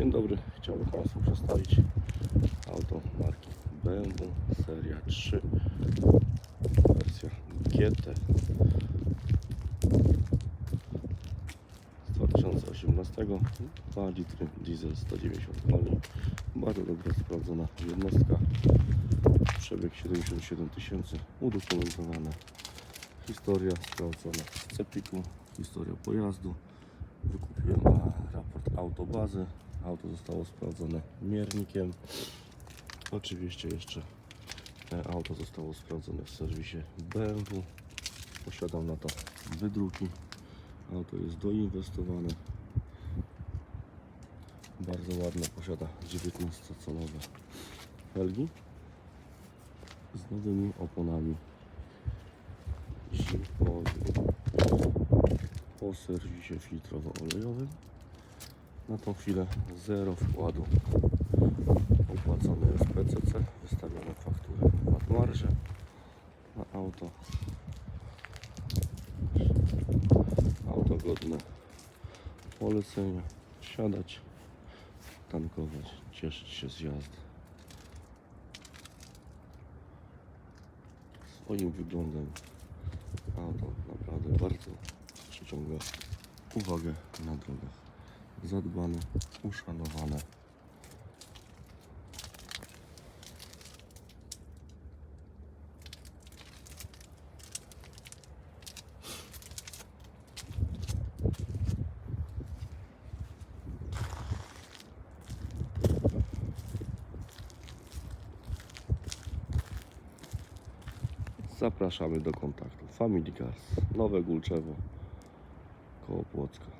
Dzień dobry, chciałbym Państwu przedstawić auto marki BMW seria 3 wersja GT z 2018 2 litry diesel 190 koni. Bardzo dobra sprawdzona jednostka. Przebieg 77 tysięcy udokumentowana historia sprawdzona z cepiku historia pojazdu. Wykupiłem raport autobazy. Auto zostało sprawdzone miernikiem. Oczywiście jeszcze e, auto zostało sprawdzone w serwisie BMW. Posiadam na to wydruki. Auto jest doinwestowane. Bardzo ładne, posiada 19-calowe felgi z nowymi oponami zimowymi po serwisie filtrowo-olejowym. Na tą chwilę zero wkładu. Opłacony jest PCC, wystawione faktury nad marże na auto. Auto godne polecenia. Siadać, tankować, cieszyć się z jazdy. Swoim wyglądem auto naprawdę bardzo przyciąga uwagę na drogach. Zadbane, uszanowane. Zapraszamy do kontaktu. Family Cars, Nowe Gulczewo, koło Płocka.